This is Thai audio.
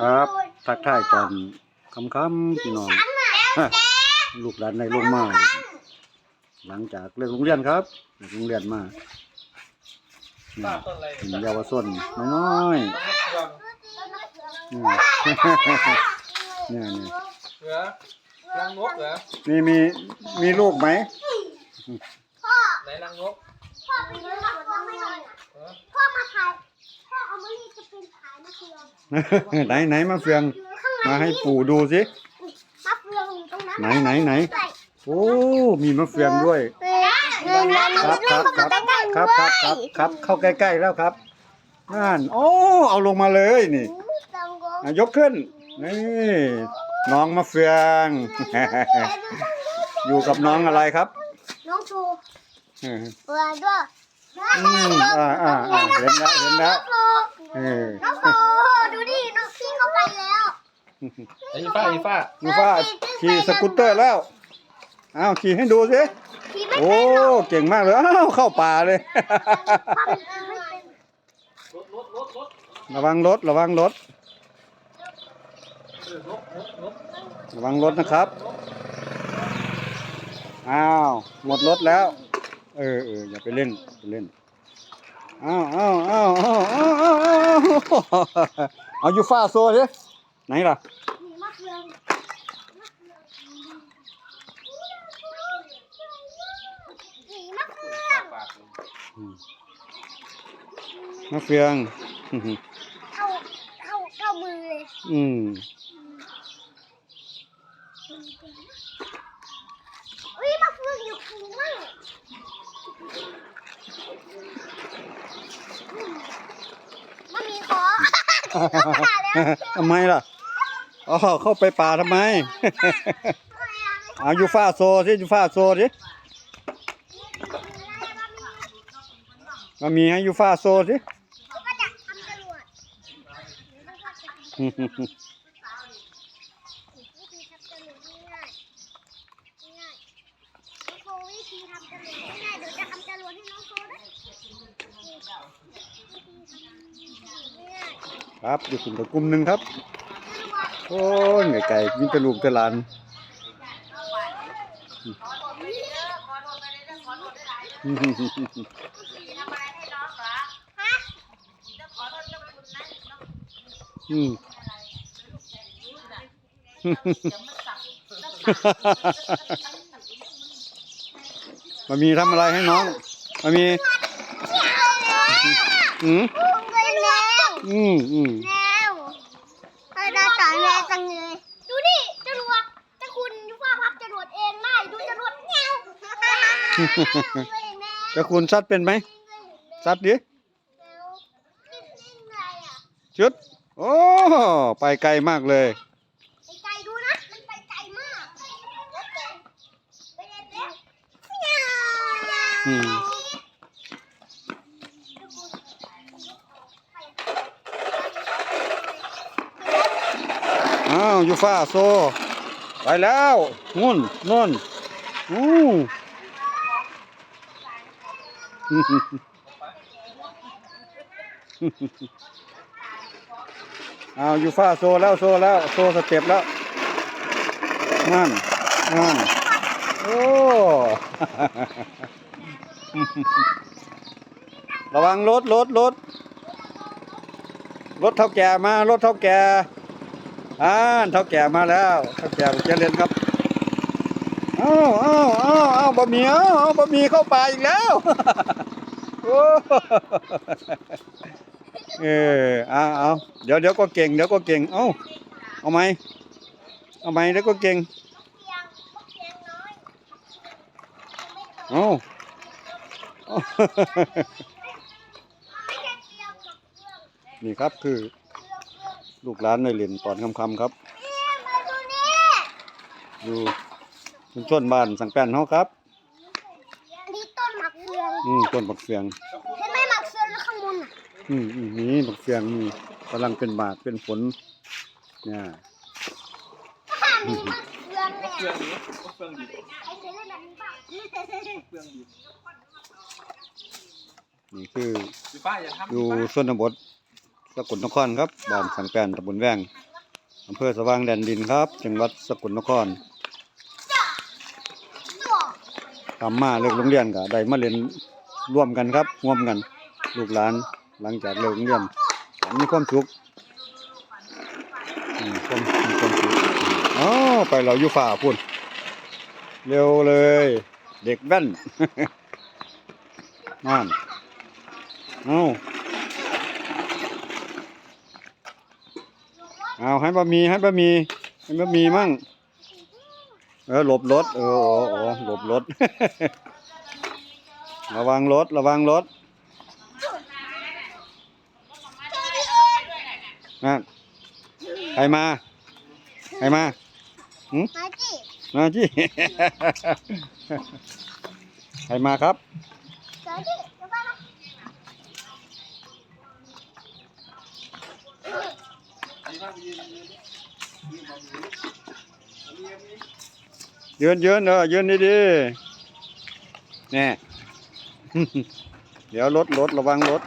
ครับทักทายตอนค่ำๆพี่น้องฮะลูกหลานในลงมาหลังจากเลิกโรงเรียนครับเลิกโรงเรียนมานี่ป้าต้นอะไรเป็นเยาวชนน้อยๆนี่ เนี่ยนี่เหลือรังนกเหรอมีมีมีลูกไหม ไหนรังนก พ่อไปดูหนังพ่อไม่นอนเออพ่อมาขาย พ่อเอามะลิจะเป็นขายมะเฟืองไหนไหนมาเฟืองอยู่ข้างในมาให้ปู่ดูสิมะเฟืองอยู่ตรงนั้นไหนไหนไหนโอ้มีมะเฟืองด้วยเงินแล้วมันครับลูครักบเข้าครัมาบใกล้ๆครับด้วยครับครับครับ เข้าใกล้ๆแล้วครับนั่นโอ้เอาลงมาเลยนี่จังโกอะยกขึ้นนี่น้องมะเฟือง อยู่กับน้องอะไรครับ น้องชูเออเปิดด้วย อืมอ่าอ่าอ่าเห็นแล้วเห็นแล้วเออน้องโตดูดิน้องพี่เข้าไปแล้วไอ้อีฟ้าอีฟ้ายูฟ้าขี่สกูตเตอร์แล้วอ้าวขี่ให้ดูสิพี่ไม่โอ้เป็นหรอกเก่งมากเลยอ้าวเข้าป่าเลยพ่อไม่เป็นรถรถรถรถระวังรถระวังรถเออรถรถรถระวังรถนะครับ อ้าว หมดรถแล้ว เออเอออย่าไปเล่นไปเล่นอ้าวอ้าวอ้าวอ้าวอ้าวอ้าวอ้าวเอายูฟ่าโซ่ดิไหนล่ะมีมะเฟืองมีมะเฟืองปากอืมมะเฟืองอื้อหือเข้าเข้าเข้ามือเลยอืมอุ้ ยมะเฟืองอยู่ข้างล่างมันมีขอทำไมล่ะอ๋อเข้าไปป่าทำไม เอายูฟ่าโซสิยูฟ่าโซสิมามีให้ยูฟ่าโซสิ ก็จะทำจรวดวิธีทำจรวดง่ายๆง่ายๆน้องโฟวิธี ทำจรวดง่ายๆเดี๋ยวจะทำจรวดให้น้องโฟด้วยครับอยู่กลุ่มกับกลุ่มหนึ่งครับ โอ้ยไก่ไก่มีกระลูกกระลานๆฮะอืม มามีทำอะไรให้น้องมามีอืมเงินแรงอืมอืมแล้วเออเราสอนแรงจังเลยดูดิจรวดถ้าคุณยุฟ้าพับจรวดเองได้ดูจรวดแงวจะคุณซัดเป็นไหมซัดดินิ่งๆไงอะชุด โอ้ ไปไกลมากเลย ไปไกลดูนะ มันไปไกลมากแล้วเก่งไปเด็ดเด็ด อืมอ้าวยูฟ่าโซ ไปแล้วนุ่นนุ่นอู้อ้าวยูฟ่าโซแล้วโซแล้วโซสเต็ปแล้วนั่นนั่นโอ้ ระวังรถรถรถรถเท่าแก่มารถเท่าแก่อ่านเท่าแก่มาแล้วเท่าแก่เจริญครับอ้าวอ้าวอ้าวอ้าวบะหมี่อ้าวอ้าวบะหมี่เข้าป่าอีกแล้วโอ้เออเอาเอาเดี๋ยวเดี๋ยวก็เก่งเดี๋ยวก็เก่งเอ้าเอาไหมเอาไหมเดี๋ยวก็เก่งเพียงเพียงน้อยเอ้า นนี่ครับคือ ลูกหลานในเหรียญตอนคำคำๆครับเนี่ยมาดูนี่อยู่ชุมชนบ้านสังแป้นเฮาครับนี่ต้นหมักเฟือง อืมต้นบักเฟืองเห็นไหมหมักเฟืองแล้วข้างบนอะอืมอืมนี่บักเฟืองนี่กำลังเป็นบาดเป็นฝนเนี่ยถ้ามีหมักเฟืองเนี่ยเครื่องนี้เครื่องดิบใครเคยเล่นแบบนี้เปล่าเครื่องดิบ นี่คืออีฟ้าอย่าทำอยู่อีฟ้าชนบทสกลนครครับบ้านสังแป้นตำบลแว้งว่าอำเภอสว่างแดนดินครับ จังหวัดสกลนครทำมาเลิกโรงเรียนก็ได้มาเล่นร่วมกันครับร่วมกัน ลูกหลานหลังจากเลิกโรงเรียนมีความสุขอืมความมีความสุขอ๋อไปเราอยู่ฝ่าพุ่นเร็วเลย เด็กแว่นนั่น เอาเอาให้บะหมี่ให้บะหมี่ให้บะหมี่มั่ง เออหลบรถ เออโอ้โอ้หลบรถ ระวังรถ ระวังรถนั่นใครมาใครมามาจิมาจีใครมาครับ เดี๋ยวจิเดี๋ยวไปนะ ยืนยืนเออยืนดีดีๆแน่เดี๋ยวรถรถระวังรถ